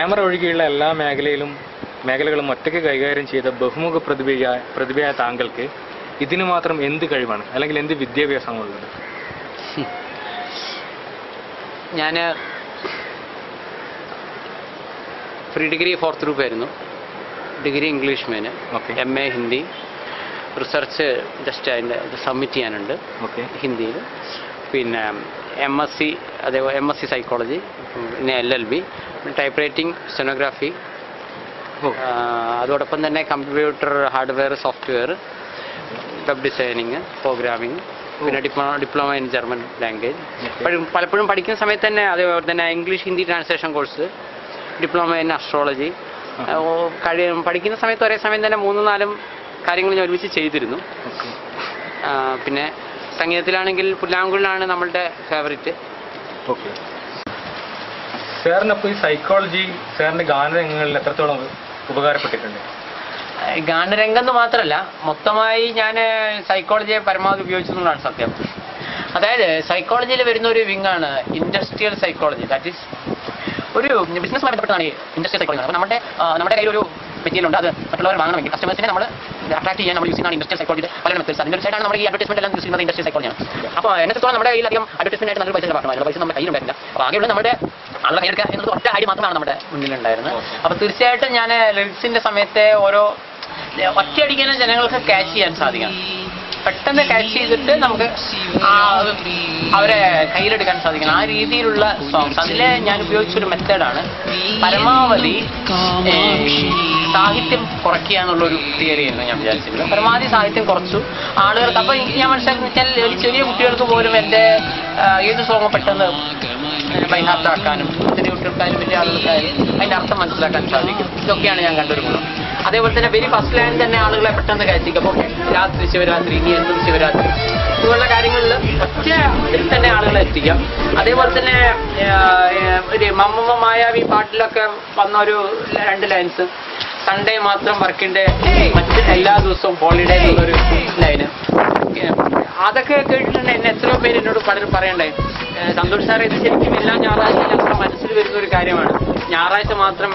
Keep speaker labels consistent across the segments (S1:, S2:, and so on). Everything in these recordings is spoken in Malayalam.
S1: ക്യാമറ ഒഴികെയുള്ള എല്ലാ മേഖലയിലും മേഖലകളും ഒറ്റയ്ക്ക് കൈകാര്യം ചെയ്ത ബഹുമുഖ പ്രതിഭയായ പ്രതിഭയായ താങ്കൾക്ക് ഇതിന് മാത്രം എന്ത് കഴിവാണ്? അല്ലെങ്കിൽ എന്ത് വിദ്യാഭ്യാസമാണുള്ളത്
S2: ഞാൻ പ്രീ ഡിഗ്രി ഫോർത്ത് ഗ്രൂപ്പ് ആയിരുന്നു. Degree English main
S1: okay
S2: M A Hindi research just അതിന്റെ സബ്മിറ്റ് ചെയ്യാനുണ്ട്.
S1: ഓക്കെ
S2: ഹിന്ദിയിൽ പിന്നെ എം എസ് സി അതേപോലെ എം എസ് സി സൈക്കോളജി പിന്നെ L L B type writing stenography അതോടൊപ്പം തന്നെ computer hardware software web designing programming പിന്നെ diploma diploma in German language പലപ്പോഴും പലപ്പോഴും പഠിക്കുന്ന സമയത്ത് തന്നെ അതേപോലെ തന്നെ English Hindi translation course diploma in astrology കഴി പഠിക്കുന്ന സമയത്ത് ഒരേ സമയം തന്നെ മൂന്നും നാലും കാര്യങ്ങൾ ഞാൻ ഒരുമിച്ച് ചെയ്തിരുന്നു. പിന്നെ സംഗീതത്തിലാണെങ്കിൽ പുല്ലാങ്കുഴലാണ് നമ്മളുടെ ഫേവറേറ്റ്
S1: ഓക്കെ ഈ സൈക്കോളജി സാറിന്റെ ഗാനരംഗങ്ങളിൽ എത്രത്തോളം ഉപകാരപ്പെട്ടിട്ടുണ്ട്?
S2: ഗാനരംഗം എന്ന് മാത്രമല്ല മൊത്തമായി ഞാൻ സൈക്കോളജിയെ പരമാവധി ഉപയോഗിച്ചതുകൊണ്ടാണ് സത്യം. അതായത് സൈക്കോളജിയിൽ വരുന്ന ഒരു വിങ്ങാണ് ഇൻഡസ്ട്രിയൽ സൈക്കോളജി ദാറ്റ് ഈസ് ഒരു ബിസിനസ്സുമായി ബന്ധപ്പെട്ടതാണ് ഇൻഡസ്ട്രിയൽ സൈക്കോളജി നമ്മുടെ നമ്മുടെ കയ്യിൽ ഒരു മെറ്റീരിയൽ ഉണ്ട് അത് മറ്റുള്ളവർ വാങ്ങണമെങ്കിൽ കസ്റ്റമേഴ്സിനെ നമ്മൾ അട്രാക്ട് ചെയ്യാൻ നമ്മൾ യൂസ് ചെയ്യുന്ന ഇൻഡസ്ട്രിയൽ സൈക്കോളജി പല മെത്തേഡ്സ് അതിന്റെ സൈഡാണ് നമ്മൾ ഈ അഡ്വർടൈസ്മെന്റ് എല്ലാം യൂസ് ചെയ്യുന്നത് ഇൻഡസ്ട്രിയൽ സൈക്കോളജിയാണ് അപ്പോൾ എന്നെത്തോളം നമ്മുടെ കയ്യിൽ അധികം അഡ്വർടൈസ്മെന്റ് ആയിട്ട് നല്ല പൈസ ചിലവാക്കണം പൈസ നമ്മുടെ കയ്യിലുണ്ടായിരുന്നില്ല അപ്പോൾ ആകെയുള്ള നമ്മുടെ ആളുടെ കയ്യിൽ എന്നത് ഒറ്റ ആടി മാത്രമാണ് നമ്മുടെ മുന്നിലുണ്ടായിരുന്നത്. അപ്പോൾ തീർച്ചയായിട്ടും ഞാൻ ലിറിക്സിന്റെ സമയത്തെ ഓരോ ഒറ്റയടിക്കാനും ജനങ്ങൾക്ക് ക്യാച്ച് ചെയ്യാൻ സാധിക്കണം. പെട്ടെന്ന് ക്യാച്ച് ചെയ്തിട്ട് നമുക്ക് അവരെ കയ്യിലെടുക്കാൻ സാധിക്കണം. ആ രീതിയിലുള്ള സോങ്സ് അതിലെ ഞാൻ ഉപയോഗിച്ചൊരു മെത്തേഡാണ് പരമാവധി സാഹിത്യം കുറയ്ക്കുക എന്നുള്ളൊരു തിയറിയായിരുന്നു ഞാൻ വിചാരിച്ചിരുന്നത്. പരമാവധി സാഹിത്യം കുറച്ചു. ആളുകൾക്ക് അപ്പൊ ഞാൻ മനസ്സിലാക്കുന്ന ഒരു ചെറിയ കുട്ടികൾക്ക് പോലും എന്റെ ഏത് സോങ് പെട്ടെന്ന് ബൈഹാർട്ടാക്കാനും ചെറിയ കുട്ടികൾക്കായാലും വലിയ ആളുകൾക്കായാലും അതിന്റെ അർത്ഥം മനസ്സിലാക്കാൻ സാധിക്കും. ഇതൊക്കെയാണ് ഞാൻ കണ്ടൊരു ഗുണം. അതേപോലെ തന്നെ വെരി ഫസ്റ്റ് ലൈൻ തന്നെ ആളുകളെ പെട്ടെന്ന് കയറ്റിക്കും. അപ്പോൾ രാത്രി ശിവരാത്രി ഇനി എന്തും ശിവരാത്രി. ഇതുപോലുള്ള കാര്യങ്ങളിൽ ഒറ്റ ഇതിൽ തന്നെ ആളുകളെ എത്തിക്കാം. അതേപോലെ തന്നെ ഒരു മമ്മമ്മ മായാവി പാട്ടിലൊക്കെ വന്ന ഒരു രണ്ട് ലൈൻസ് സൺഡേ മാത്രം വർക്കിന്റെ മറ്റ് എല്ലാ ദിവസവും ഹോളിഡേ എന്നുള്ളൊരു ലൈന് അതൊക്കെ കേട്ടിട്ടുണ്ട്. എന്നെ എത്രയോ പേര് എന്നോട് പലരും പറയണ്ടേ. സന്തോഷ് സാർ ഇത് ശരിക്കും എല്ലാ ഞായറാഴ്ച ഞങ്ങളുടെ മനസ്സിൽ വരുന്ന ഒരു കാര്യമാണ്. ഞായറാഴ്ച മാത്രം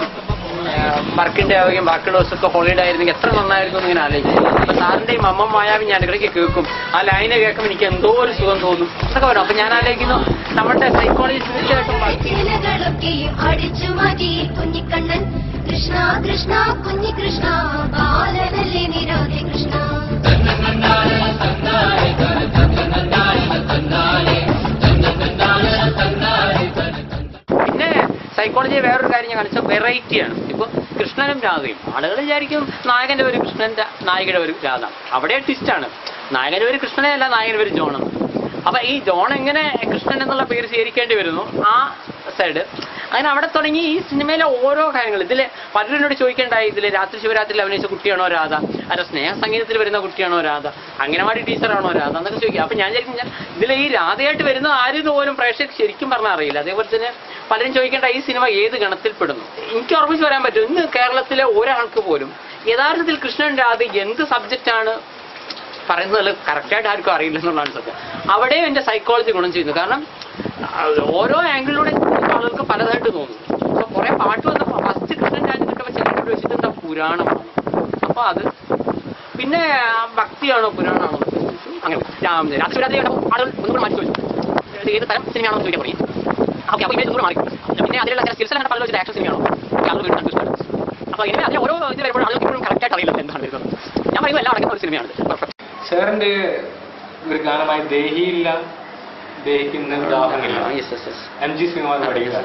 S2: വർക്കിന്റെ ആവുകയും ബാക്കിയുള്ള ദിവസമൊക്കെ ഹോളിഡേ ആയിരുന്നെങ്കിൽ എത്ര നന്നായിരുന്നു ഇങ്ങനെ ആലോചിക്കും. അപ്പൊ സാറിന്റെ ഈ മമ്മ മായാവി ഞാൻ ഇടയ്ക്ക് കേൾക്കും. ആ ലൈന് കേൾക്കുമ്പോൾ എനിക്ക് എന്തോ ഒരു സുഖം തോന്നും. അതൊക്കെ വരും അപ്പൊ ഞാൻ ആലോചിക്കുന്നു നമ്മുടെ സൈക്കോളജി തീർച്ചയായിട്ടും
S3: കൃഷ്ണ കുഞ്ഞി ബാലനല്ലേ നിരാതെ കൃഷ്ണ
S2: സൈക്കോളജി വേറൊരു കാര്യം ഞാൻ കാണിച്ച വെറൈറ്റിയാണ് ഇപ്പൊ കൃഷ്ണനും രാധയും. ആളുകൾ വിചാരിക്കും നായകന്റെ പേര് കൃഷ്ണന്റെ നായികയുടെ ഒരു രാധ. അവിടെ ട്വിസ്റ്റാണ് നായകന്റെ ഒരു കൃഷ്ണനെ അല്ല നായകന്റെ ഒരു ജോണെന്ന്. അപ്പൊ ഈ ജോൺ എങ്ങനെ കൃഷ്ണൻ എന്നുള്ള പേര് സ്വീകരിക്കേണ്ടി വരുന്നു? ആ സൈഡ് അങ്ങനെ അവിടെ തുടങ്ങി ഈ സിനിമയിലെ ഓരോ കാര്യങ്ങൾ. ഇതിൽ പലരോട് ചോദിക്കേണ്ടായി ഇതിൽ രാത്രി ശിവരാത്രിയിൽ അഭിനയിച്ച കുട്ടിയാണോ രാധ? അല്ല സ്നേഹ സംഗീതത്തിൽ വരുന്ന കുട്ടിയാണോ രാധ? അംഗനവാടി ടീച്ചറാണോ രാധ? എന്നൊക്കെ ചോദിക്കുക അപ്പൊ ഞാൻ ഞാൻ ഇതിൽ ഈ രാധയായിട്ട് വരുന്ന ആരും പോലും പ്രേക്ഷകർ ശരിക്കും പറഞ്ഞാൽ അറിയില്ല. അതേപോലെ തന്നെ പലരും ചോദിക്കേണ്ട ഈ സിനിമ ഏത് ഗണത്തിൽപ്പെടുന്നു? എനിക്ക് ഓർമ്മിച്ച് പറയാൻ പറ്റും ഇന്ന് കേരളത്തിലെ ഒരാൾക്ക് പോലും യഥാർത്ഥത്തിൽ കൃഷ്ണൻ രാധ എന്ത് സബ്ജക്റ്റാണ് പറയുന്നത് കറക്റ്റായിട്ട് ആർക്കും അറിയില്ല എന്നുള്ളതാണ് സത്യം. അവിടെയും എന്റെ സൈക്കോളജി ഗുണം ചെയ്യുന്നു. കാരണം ഓരോ ആംഗിളിലൂടെ ആളുകൾക്ക് പലതായിട്ട് തോന്നും. അപ്പൊ കുറെ പാട്ട് വന്നപ്പോൾ ഫസ്റ്റ് കൃഷ്ണൻ രാജ്യം കിട്ടുമ്പോ ചിലരോട് വെച്ചിട്ട് എന്താ പുരാണമാണ് അപ്പൊ അത് പിന്നെ ഭക്തിയാണോ പുരാണമാണോ അങ്ങനെ. രാത്രി ആളുകൾ ഒന്നുകൂടെ മാറ്റി ചോദിച്ചു. ഏത് തരം സിനിമയാണോ ചോദിക്കാൻ തുടങ്ങി. ഓക്കെ അപ്പോൾ ഇമേജ് ഒന്നുകൂടെ മാറി. പിന്നെ അതിലുള്ള ചില കണ്ട പല ആക്ഷൻ സിനിമയാണോ ആളുകൾ വീണ്ടും കൺഫ്യൂസ് അപ്പൊ ഇങ്ങനെ അതിൽ ഓരോ ഇത് വരുമ്പോൾ ആളുകൾ ഇപ്പോഴും കറക്റ്റായിട്ട് അറിയില്ല എന്താണ് ഞാൻ പറയുന്നത് എല്ലാം അടങ്ങുന്ന ഒരു സിനിമയാണ്
S1: സാറിന്റെ ഒരു ഗാനമായ ദേഹിയില്ല ദേഹിക്കുന്ന ദാഹമില്ല എം ജി ശ്രീകുമാർ പാടിയത്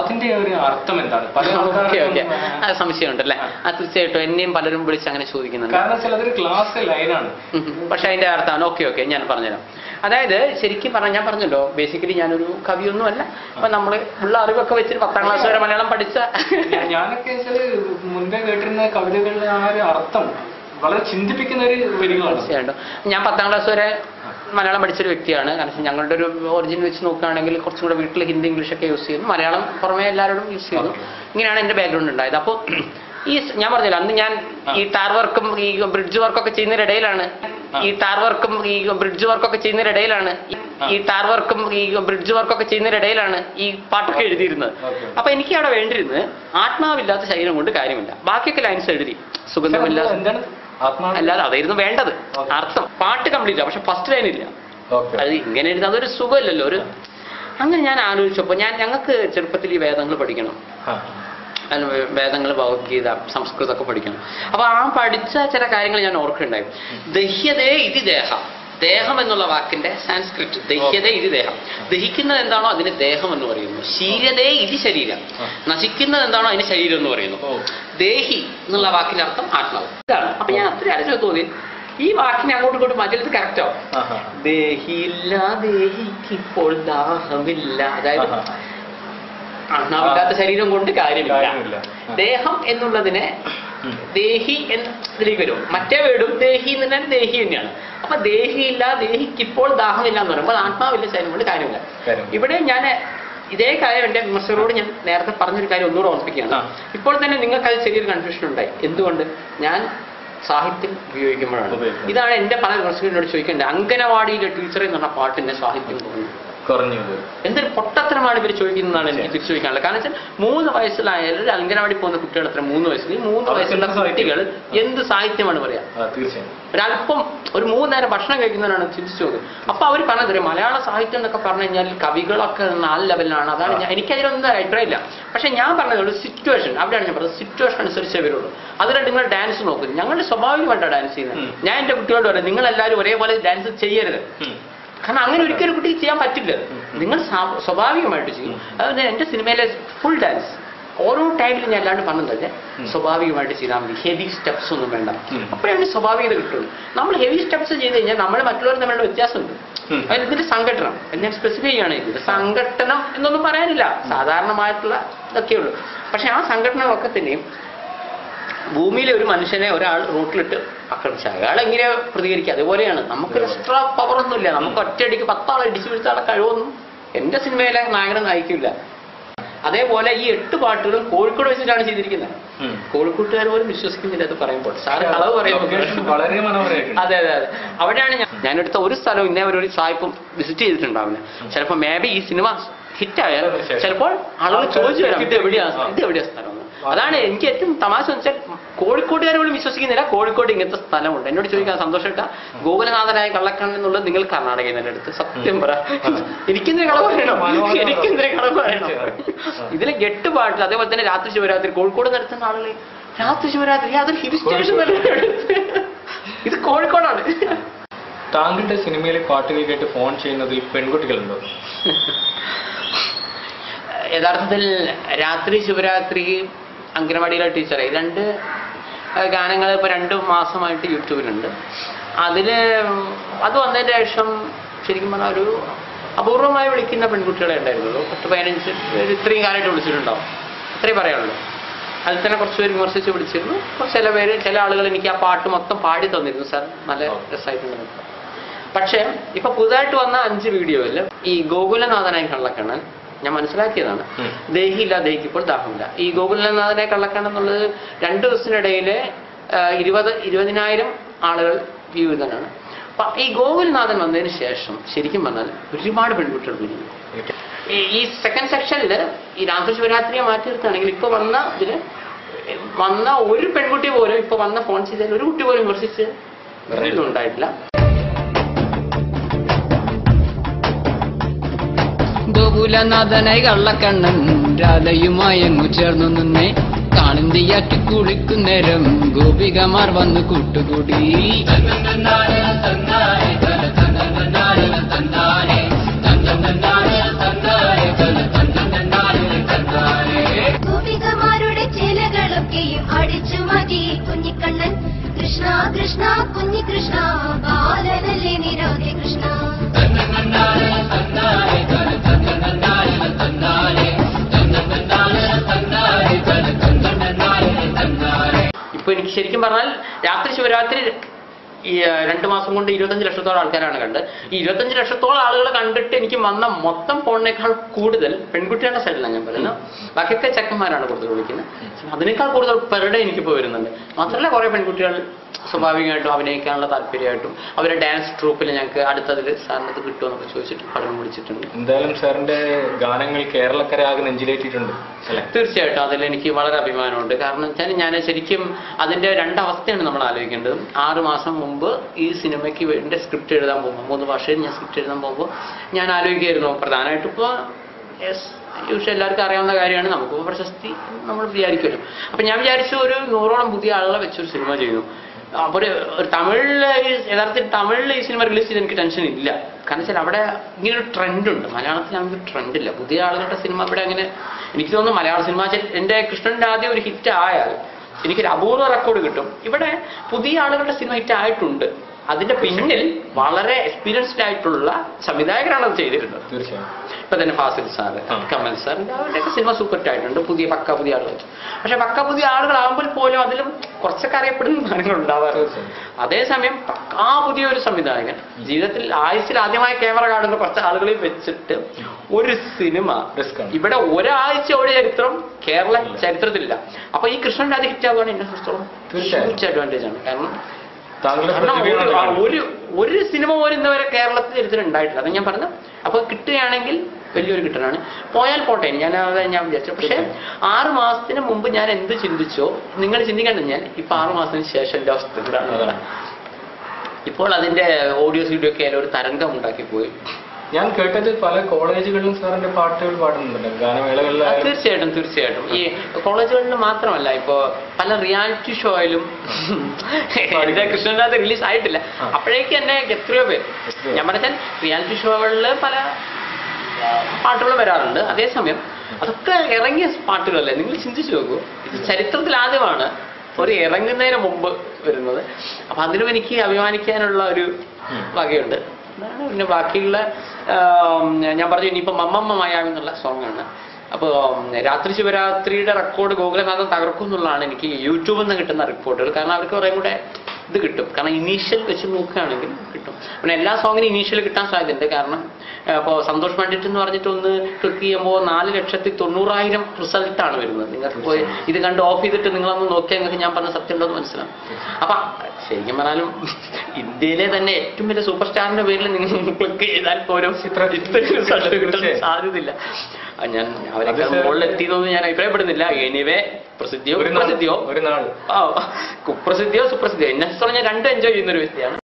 S1: അതിന്റെ ഒരു അർത്ഥം എന്താണ്? പല
S2: ഓക്കെ ഓക്കെ
S1: ആൾക്കാർക്കും,
S2: അത് സംശയമുണ്ട് അല്ലേ ആ. തീർച്ചയായിട്ടും എന്നെയും പലരും വിളിച്ച് അങ്ങനെ ചോദിക്കുന്നുണ്ട്.
S1: കാരണം വെച്ചാൽ അതൊരു ക്ലാസ് ലൈനാണ്.
S2: പക്ഷെ അതിന്റെ അർത്ഥമാണ്. ഓക്കെ ഓക്കെ ഞാൻ പറഞ്ഞുതരാം. അതായത് ശരിക്കും പറഞ്ഞാൽ ഞാൻ പറഞ്ഞല്ലോ ബേസിക്കലി ഞാനൊരു കവിയൊന്നും അല്ല അപ്പൊ നമ്മൾ ഉള്ള അറിവൊക്കെ വെച്ചിട്ട് പത്താം ക്ലാസ് വരെ മലയാളം പഠിച്ച
S1: ഞാനൊക്കെ മുൻപേ കേട്ടിരുന്ന കവിതകളുടെ ആ ഒരു അർത്ഥം വളരെ ചിന്തിപ്പിക്കുന്ന ഒരു വരികളാണ്.
S2: തീർച്ചയായിട്ടും. ഞാൻ പത്താം ക്ലാസ് വരെ മലയാളം പഠിച്ചൊരു വ്യക്തിയാണ്. കാരണം ഞങ്ങളുടെ ഒരു ഒറിജിൻ വെച്ച് നോക്കുകയാണെങ്കിൽ കുറച്ചും കൂടെ വീട്ടിൽ ഹിന്ദി ഇംഗ്ലീഷ് ഒക്കെ യൂസ് ചെയ്യുന്നു. മലയാളം പുറമെ എല്ലാവരോടും യൂസ് ചെയ്യുന്നു. ഇങ്ങനെയാണ് എന്റെ ബാക്ക്ഗ്രൗണ്ട് ഉണ്ടായത്. അപ്പോൾ ഈ ഞാൻ പറഞ്ഞില്ല അന്ന് ഞാൻ ഈ ടാർ വർക്കും ഈ ബ്രിഡ്ജ് വർക്കൊക്കെ ചെയ്യുന്നതിനിടയിലാണ് ഈ ടാർ വർക്കും ഈ ബ്രിഡ്ജ് വർക്കൊക്കെ ചെയ്യുന്നതിനിടയിലാണ് ഈ ഈ ടാർ വർക്കും ഈ ബ്രിഡ്ജ് വർക്കൊക്കെ ചെയ്യുന്നതിനിടയിലാണ് ഈ പാട്ടൊക്കെ എഴുതിയിരുന്നത്. അപ്പൊ എനിക്ക് അവിടെ വേണ്ടിയിരുന്നത് ആത്മാവില്ലാത്ത ശരീരം കൊണ്ട് കാര്യമില്ല. ബാക്കിയൊക്കെ ലൈൻസ് എഴുതി. സുഗന്ധമില്ലാത്ത അല്ലാതെ അതായിരുന്നു വേണ്ടത്. അർത്ഥം. പാട്ട് കംപ്ലീറ്റ് പക്ഷെ ഫസ്റ്റ് ലൈൻ ഇല്ല. അത് ഇങ്ങനെ എഴുതാൻ അതൊരു സുഖമില്ലല്ലോ. ഒരു അങ്ങനെ ഞാൻ ആലോചിച്ചപ്പോൾ ഞാൻ ഞങ്ങൾക്ക് ചെറുപ്പത്തിൽ ഈ വേദങ്ങൾ പഠിക്കണം. വേദങ്ങൾ ഭഗവത്ഗീത സംസ്കൃതമൊക്കെ പഠിക്കണം. അപ്പൊ ആ പഠിച്ച ചില കാര്യങ്ങൾ ഞാൻ ഓർക്കുന്നുണ്ടായി. ദഹ്യതേ ഇതി ദേഹം. ദേഹം എന്നുള്ള വാക്കിന്റെ സാൻസ്ക്രിറ്റ് ദഹ്യതേ ഇത് ദേഹം. ദഹിക്കുന്നത് എന്താണോ അതിന് ദേഹം എന്ന് പറയുന്നു. ശീലതേ ഇത് ശരീരം. നശിക്കുന്നത് എന്താണോ അതിന് ശരീരം എന്ന് പറയുന്നു. ദേഹി എന്നുള്ള വാക്കിന്റെ അർത്ഥം ആത്മാവ്. ഇതാണ്. അപ്പൊ ഞാൻ അത്ര അരച്ചു തോന്നി. ഈ വാക്കിനെ അങ്ങോട്ടും ഇങ്ങോട്ടും മാറ്റിയത് കറക്റ്റോ
S1: ആവും.
S2: ദേഹിയില്ല ദേഹിക്കിപ്പോൾ ദാഹമില്ല. അതായത് അണ്ണാവില്ലാത്ത ശരീരം കൊണ്ട് കാര്യമില്ല. ദേഹം എന്നുള്ളതിനെ. ദേഹി എന്നതിലേക്ക് വരും. മറ്റേ വീടും ദേഹി എന്ന് പറഞ്ഞാൽ ദേഹി തന്നെയാണ്. അപ്പൊ ദേഹിയില്ല ദേഹിക്കിപ്പോൾ ദാഹമില്ല എന്ന് പറയുമ്പോൾ ആത്മാവില്ല ശരീരം കൊണ്ട് കാര്യമില്ല. ഇവിടെ ഞാൻ ഇതേ കാര്യം എന്റെ വിമർശകരോട് ഞാൻ നേരത്തെ പറഞ്ഞൊരു കാര്യം ഒന്നുകൂടെ ഓർമ്മിപ്പിക്കുകയാണ്. ഇപ്പോൾ തന്നെ നിങ്ങൾക്ക് അത് ചെറിയൊരു കൺഫ്യൂഷൻ ഉണ്ടായി. എന്തുകൊണ്ട്? ഞാൻ സാഹിത്യം ഉപയോഗിക്കുമ്പോഴാണ്. ഇതാണ് എന്റെ പല വിമർശകരോട് ചോദിക്കേണ്ടത്. അംഗനവാടിയിലെ ടീച്ചർ എന്ന് പറഞ്ഞ പാട്ടിന്റെ സാഹിത്യം കുറഞ്ഞു
S1: കുറഞ്ഞു പോയി.
S2: എന്തൊരു പൊട്ടത്തരമാണ് ഇവർ ചോദിക്കുന്നതാണ് എനിക്ക് തിരിച്ചു ചോദിക്കാനുള്ളത്. കാരണം വെച്ചാൽ മൂന്ന് വയസ്സിലായാലും ഒരു അംഗനവാടി പോകുന്ന കുട്ടികൾ അത്ര മൂന്ന് വയസ്സിൽ മൂന്ന് വയസ്സുള്ള കുട്ടികൾ എന്ത് സാഹിത്യമാണ് പറയാ?
S1: തീർച്ചയായും.
S2: ഒരല്പം ഒരു മൂന്ന് നേരം ഭക്ഷണം കഴിക്കുന്നവരാണ് ചിന്തിച്ചു നോക്കുന്നത് അപ്പൊ അവർ പറഞ്ഞത് മലയാള സാഹിത്യം എന്നൊക്കെ പറഞ്ഞു കഴിഞ്ഞാൽ കവികളൊക്കെ നാല് ലെവലിലാണ്. അതാണ് എനിക്കതിലൊന്നും അഭിപ്രായമില്ല. പക്ഷെ ഞാൻ പറഞ്ഞത് ഒരു സിറ്റുവേഷൻ അവിടെയാണ് ഞാൻ പറഞ്ഞത് സിറ്റുവേഷൻ അനുസരിച്ചേ വരുള്ളൂ. അതിലായിട്ട് നിങ്ങൾ ഡാൻസ് നോക്കും. ഞങ്ങളുടെ സ്വാഭാവികമായിട്ടാണ് ഡാൻസ് ചെയ്യുന്നത്. ഞാൻ എന്റെ കുട്ടികളോട് പറയാം നിങ്ങൾ എല്ലാവരും ഒരേപോലെ ഡാൻസ് ചെയ്യരുത്. കാരണം അങ്ങനെ ഒരിക്കലും ഒരു കുട്ടിക്ക് ചെയ്യാൻ പറ്റില്ല. നിങ്ങൾ സ്വാഭാവികമായിട്ട് ചെയ്യും. എന്റെ സിനിമയിലെ ഫുൾ ഡാൻസ് ഓരോ ടൈമിലും ഞാൻ അല്ലാണ്ട് പറഞ്ഞത് സ്വാഭാവികമായിട്ട് ചെയ്താൽ മതി. ഹെവി സ്റ്റെപ്സ് ഒന്നും വേണ്ട. അപ്പോഴാണ് സ്വാഭാവികത കിട്ടുള്ളൂ നമ്മൾ ഹെവി സ്റ്റെപ്സ് ചെയ്ത് കഴിഞ്ഞാൽ നമ്മൾ മറ്റുള്ളവർ തമ്മിലുള്ള വ്യത്യാസമുണ്ട്. അതിന് ഇതിന്റെ സംഘടനം. ഞാൻ സ്പെസിഫൈ ചെയ്യാണ് ഇതിന്റെ സംഘടനം എന്നൊന്നും പറയാനില്ല. സാധാരണമായിട്ടുള്ള ഇതൊക്കെയുള്ളൂ. പക്ഷെ ആ സംഘടനകളൊക്കെ തന്നെയും ഭൂമിയിലെ ഒരു മനുഷ്യനെ ഒരാൾ റൂട്ടിലിട്ട് ആക്രമിച്ച അയാൾ എങ്ങനെ പ്രതികരിക്കുക? അതുപോലെയാണ്. നമുക്ക് എക്സ്ട്രാ പവർ ഒന്നുമില്ല. നമുക്ക് ഒറ്റയടിക്ക് പത്താളെ ഇടിച്ചു വീഴ്ത്താനുള്ള കഴിവൊന്നും എന്റെ സിനിമയിലെ നായകനെ നയിക്കില്ല. അതേപോലെ ഈ എട്ട് പാട്ടുകളും കോഴിക്കോട് വെച്ചിട്ടാണ് ചെയ്തിരിക്കുന്നത്. കോഴിക്കോട്ടുകാർ പോലും വിശ്വസിക്കുന്നില്ല അത് പറയുമ്പോൾ. സാറ് കളവ്
S1: Location
S2: പറയുമ്പോൾ.
S1: വളരെ
S2: അതെ അതെ അതെ. അവിടെയാണ് ഞാൻ ഞാനെടുത്ത ഒരു സ്ഥലവും ഇന്നേ ഒരു സായിപ്പും വിസിറ്റ് ചെയ്തിട്ടുണ്ടാവില്ല. ചിലപ്പോൾ മേ ബി ഈ സിനിമ ഹിറ്റ്
S1: തീർച്ചയായും.
S2: ചിലപ്പോൾ ആളുകൾ ചോദിച്ചു വരാം. ഇത് എവിടെയാ? ഇത് എവിടെയാ സ്ഥലം. അതാണ് എനിക്ക് ഏറ്റവും തമാശ എന്ന് വെച്ചാൽ കോഴിക്കോട്ടുകാരെ പോലും വിശ്വസിക്കുന്നില്ല. കോഴിക്കോട് ഇങ്ങനത്തെ സ്ഥലമുണ്ട്. എന്നോട് ചോദിക്കാൻ സന്തോഷമായിട്ടാ ഗോകുലനാഥനായ കള്ളക്കണ്ണൻ എന്നുള്ളത് നിങ്ങൾ കർണാടകയിൽ നിന്ന് എടുത്ത് സത്യം പറ. എനിക്കെന്തിനെ കളവ് പറയണം. എനിക്കെന്തിനെ കളവ് പറയണം? ഇതിലെ ഗെട്ട് പാട്ടിൽ അതേപോലെ തന്നെ രാത്രി ശിവരാത്രി കോഴിക്കോട് നടത്തുന്ന ആളുകൾ രാത്രി ശിവരാത്രി അതൊരു ഹിൽ സ്റ്റേഷൻ ഇത് കോഴിക്കോടാണ്.
S1: താങ്കളുടെ സിനിമയിലെ പാട്ടുകൾ കേട്ട് ഫോൺ ചെയ്യുന്നതിൽ പെൺകുട്ടികളുണ്ടോ?
S2: യഥാർത്ഥത്തിൽ രാത്രി ശിവരാത്രി അംഗനവാടിയിലെ ടീച്ചറെ. രണ്ട് ഗാനങ്ങൾ ഇപ്പോൾ രണ്ട് മാസമായിട്ട് യൂട്യൂബിലുണ്ട്. അതിൽ അത് വന്നതിന് ശേഷം ശരിക്കും പറഞ്ഞാൽ ഒരു അപൂർവമായി വിളിക്കുന്ന പെൺകുട്ടികളെ ഉണ്ടായിരുന്നുള്ളൂ. പത്ത് പതിനഞ്ച് ഇത്രയും കാലമായിട്ട് വിളിച്ചിട്ടുണ്ടാവും. അത്രേ പറയാനുള്ളൂ. അതിൽ തന്നെ കുറച്ച് പേര് വിമർശിച്ച് വിളിച്ചിരുന്നു. ചില പേര് ചില ആളുകൾ എനിക്ക് ആ പാട്ട് മൊത്തം പാടി തന്നിരുന്നു സാർ. നല്ല രസമായിട്ടുണ്ട്. പക്ഷേ ഇപ്പൊ പുതുതായിട്ട് വന്ന അഞ്ച് വീഡിയോയിൽ ഈ ഗോകുലനാഥനായി കള്ളക്കണ്ണൻ ഞാൻ മനസ്സിലാക്കിയതാണ്. ദേഹിയില്ല ദേഹിക്കിപ്പോൾ ദാഹമില്ല. ഈ ഗോകുലനാഥനെ കള്ളക്കാണെന്നുള്ളത് രണ്ട് ദിവസത്തിനിടയിൽ ഇരുപത് ഇരുപതിനായിരം ആളുകൾ ജീവിതനാണ് അപ്പൊ ഈ ഗോകുലനാഥൻ വന്നതിന് ശേഷം ശരിക്കും പറഞ്ഞാൽ ഒരുപാട് പെൺകുട്ടികൾ പിരിഞ്ഞു. ഈ- സെക്കൻഡ് സെക്ഷനിൽ ഈ രാത്രി ശിവരാത്രിയെ മാറ്റി നിർത്തുകയാണെങ്കിൽ ഇപ്പൊ വന്ന ഇതിൽ വന്ന ഒരു പെൺകുട്ടി പോലും ഇപ്പൊ വന്ന ഫോൺ ചെയ്താൽ ഒരു കുട്ടി പോലും വിമർശിച്ച് ഉണ്ടായിട്ടില്ല.
S4: ഗോകുലനാഥനായി കള്ളക്കണ്ണൻ രാധയുമായങ്ങു ചേർന്നു നിന്നേ. കാളിന്തിയാറ്റി കുളിക്കുന്നേരം ഗോപികമാർ വന്നു കൂട്ടുകൂടി.
S2: ശരിക്കും പറഞ്ഞാൽ രാത്രി ശിവരാത്രി ഈ രണ്ടു മാസം കൊണ്ട് ഇരുപത്തഞ്ച് ലക്ഷത്തോളം ആൾക്കാരാണ് കണ്ടത്. ഈ ഇരുപത്തഞ്ച് ലക്ഷത്തോളം ആളുകൾ കണ്ടിട്ട് എനിക്ക് വന്ന മൊത്തം ഫോണിനേക്കാൾ കൂടുതൽ പെൺകുട്ടികളുടെ സൈഡിലാണ് ഞാൻ പറയുന്നത് ബാക്കിയൊക്കെ ചെക്കന്മാരാണ് കൂടുതൽ വിളിക്കുന്നത്. അതിനേക്കാൾ കൂടുതൽ പെർ ഡേ എനിക്കിപ്പോൾ വരുന്നുണ്ട്. മാത്രമല്ല കുറേ പെൺകുട്ടികൾ സ്വാഭാവികമായിട്ടും അഭിനയിക്കാനുള്ള താല്പര്യമായിട്ടും അവരെ ഡാൻസ് ട്രൂപ്പിൽ ഞങ്ങൾക്ക് അടുത്തതിൽ സാറിന് ഇത് കിട്ടുമെന്നൊക്കെ ചോദിച്ചിട്ട് പഠനം വിളിച്ചിട്ടുണ്ട്.
S1: എന്തായാലും സാറിന്റെ ഗാനങ്ങൾ കേരളക്കര ആകെ നെഞ്ചിലേറ്റിട്ടുണ്ട്.
S2: തീർച്ചയായിട്ടും. അതിൽ എനിക്ക് വളരെ അഭിമാനമുണ്ട്. കാരണം വെച്ചാൽ ഞാൻ ശരിക്കും അതിന്റെ രണ്ടവസ്ഥയാണ് നമ്മൾ ആലോചിക്കേണ്ടത്. ആറ് മാസം മുമ്പ് ഈ സിനിമയ്ക്ക് വേണ്ടി സ്ക്രിപ്റ്റ് എഴുതാൻ പോകുമ്പോൾ മൂന്ന് ഭാഷയിൽ ഞാൻ സ്ക്രിപ്റ്റ് എഴുതാൻ പോകുമ്പോൾ ഞാൻ ആലോചിക്കുകയായിരുന്നു. പ്രധാനമായിട്ടും ഇപ്പോൾ എസ് യൂഷ്വൽ എല്ലാവർക്കും അറിയാവുന്ന കാര്യമാണ്. നമുക്ക് പ്രശസ്തി നമ്മൾ വിചാരിക്കുമല്ലോ. അപ്പം ഞാൻ വിചാരിച്ചു ഒരു നൂറോളം പുതിയ ആളുകളെ വെച്ചൊരു സിനിമ ചെയ്യുന്നു അപ്പോൾ ഒരു തമിഴിൽ യഥാർത്ഥത്തിൽ തമിഴിൽ ഈ സിനിമ റിലീസ് ചെയ്ത് എനിക്ക് ടെൻഷൻ ഇല്ല. കാരണം വെച്ചാൽ അവിടെ ഇങ്ങനെ ഒരു ട്രെൻഡ് ഉണ്ട്. മലയാളത്തിൽ അങ്ങനെ ട്രെൻഡില്ല പുതിയ ആളുകളുടെ സിനിമ ഇവിടെ അങ്ങനെ എനിക്ക് തോന്നുന്നു മലയാള സിനിമ എന്റെ കൃഷ്ണന്റെ ആദ്യം ഒരു ഹിറ്റ് ആയാൽ എനിക്കൊരു അപൂർവ റെക്കോർഡ് കിട്ടും. ഇവിടെ പുതിയ ആളുകളുടെ സിനിമ ഹിറ്റ് ആയിട്ടുണ്ട്. അതിന്റെ പിന്നിൽ വളരെ എക്സ്പീരിയൻസ്ഡ് ആയിട്ടുള്ള സംവിധായകരാണ് അത് ചെയ്തിരുന്നത്.
S1: തീർച്ചയായും.
S2: ഇപ്പൊ തന്നെ ഫാസിൽ
S1: സാർ.
S2: കമൽ സാറിന്റെ അവരുടെയൊക്കെ സിനിമ സൂപ്പർ ആയിട്ടുണ്ട്. പുതിയ പക്ക പുതിയ ആളുകൾ പക്ഷെ പക്ക പുതിയ ആളുകൾ ആകുമ്പോൾ പോലും അതിലും കുറച്ചൊക്കെ അറിയപ്പെടുന്ന സാധനങ്ങൾ ഉണ്ടാവാറുണ്ട്. അതേസമയം പക്കാ പുതിയ ഒരു സംവിധായകൻ ജീവിതത്തിൽ ആയുസിൽ ആദ്യമായി ക്യാമറ കാണുന്ന കുറച്ച് ആളുകളിൽ വെച്ചിട്ട് ഒരു സിനിമ ഇവിടെ ഒരാഴ്ച ഒരു ചരിത്രം കേരള ചരിത്രത്തിലില്ല. അപ്പൊ ഈ കൃഷ്ണൻ രാജ ഹിറ്റ് ആവുകയാണ് എന്നെ സംബന്ധിച്ചോളം.
S1: തീർച്ചയായും.
S2: ഹ്യൂജ് അഡ്വാന്റേജ് ആണ്. കാരണം ഒരു- ഒരു സിനിമ പോലും ഇന്നുവരെ കേരളത്തിൽ ചരിത്രം ഉണ്ടായിട്ടില്ല അത് ഞാൻ പറഞ്ഞു അപ്പൊ കിട്ടുകയാണെങ്കിൽ വലിയൊരു കിട്ടലാണ്. പോയാൽ പോട്ടെ. ഞാൻ അത് ഞാൻ വിചാരിച്ചു. പക്ഷെ ആറു മാസത്തിന് മുമ്പ് ഞാൻ എന്ത് ചിന്തിച്ചോ നിങ്ങൾ ചിന്തിക്കേണ്ട ഞാൻ ഇപ്പൊ ആറു മാസത്തിന് ശേഷം എന്റെ അവസ്ഥ ഇപ്പോൾ അതിന്റെ ഓഡിയോ വീഡിയോ ഒക്കെ ഒരു തരംഗം ഉണ്ടാക്കി പോയി.
S1: ഞാൻ കേട്ടത് പല കോളേജുകളിലും സാറിന്റെ പാട്ടുകൾ പാടുന്നുണ്ട്
S2: ആ,
S1: ഗാനമേളകളിലായാലും
S2: തീർച്ചയായിട്ടും തീർച്ചയായിട്ടും. ഈ കോളേജുകളിൽ മാത്രമല്ല ഇപ്പോ പല റിയാലിറ്റി ഷോയിലും എന്റെ കൃഷ്ണനാഥ് റിലീസ് ആയിട്ടില്ല. അപ്പോഴേക്ക് എന്നെ എത്രയോ പേര്. ഞാൻ പറഞ്ഞാൽ റിയാലിറ്റി ഷോകളിൽ പല പാട്ടുകളും വരാറുണ്ട്. അതേസമയം അതൊക്കെ ഇറങ്ങിയ പാട്ടുകളല്ലേ? നിങ്ങൾ ചിന്തിച്ചു നോക്കൂ. ഇത് ചരിത്രത്തിൽ ആദ്യമാണ് ഒരു ഇറങ്ങുന്നതിന് മുമ്പ് വരുന്നത്. അപ്പൊ അതിലും എനിക്ക് അഭിമാനിക്കാനുള്ള ഒരു. വകയുണ്ട്. അതാണ് പിന്നെ ബാക്കിയുള്ള ഞാൻ പറഞ്ഞു ഇനിയിപ്പോ മമ്മമ്മ മായാവി എന്നുള്ള സോങ് ആണ്. അപ്പോൾ രാത്രി ശിവരാത്രിയുടെ റെക്കോർഡ് ഗോകുലനാഥൻ തകർക്കും എന്നുള്ളതാണ് എനിക്ക് യൂട്യൂബിൽ നിന്ന് കിട്ടുന്ന റിപ്പോർട്ടുകൾ കാരണം അവർക്ക് കുറേ കൂടെ ഇത് കിട്ടും. കാരണം ഇനീഷ്യൽ വെച്ച് നോക്കുകയാണെങ്കിൽ കിട്ടും. പിന്നെ എല്ലാ സോങ്ങിനും ഇനീഷ്യൽ കിട്ടാൻ സാധ്യതയുണ്ട്. കാരണം ഇപ്പോൾ സന്തോഷ് പണ്ഡിറ്റ് എന്ന് പറഞ്ഞിട്ട് ഒന്ന് ക്ലിക്ക് ചെയ്യുമ്പോൾ നാല് ലക്ഷത്തി തൊണ്ണൂറായിരം റിസൾട്ടാണ് വരുന്നത്. നിങ്ങൾക്ക് പോയി ഇത് കണ്ട് ഓഫ് ചെയ്തിട്ട് നിങ്ങളൊന്ന് നോക്കിയാൽ നിങ്ങൾക്ക് ഞാൻ പറഞ്ഞ സത്യം ഉണ്ടോ എന്ന് മനസ്സിലാവും. അപ്പൊ ശരിക്കും പറഞ്ഞാലും ഇന്ത്യയിലെ തന്നെ ഏറ്റവും വലിയ സൂപ്പർ സ്റ്റാറിന്റെ പേരിൽ നിങ്ങൾ ക്ലിക്ക് ചെയ്താൽ പോലും ഇത്ര റിസൾട്ട് കിട്ടാൻ സാധ്യതയില്ല. ഞാൻ അവരെക്കാൾ എത്തിയതൊന്നും ഞാൻ അഭിപ്രായപ്പെടുന്നില്ല. എനിവേ പ്രസിദ്ധിയോ
S1: പ്രസിദ്ധിയോ
S2: കുപ്രസിദ്ധിയോ? സുപ്രസിദ്ധിയോ? എന്നെ സംബന്ധിച്ച് ഞാൻ രണ്ടും എൻജോയ് ചെയ്യുന്ന ഒരു വ്യക്തിയാണ്.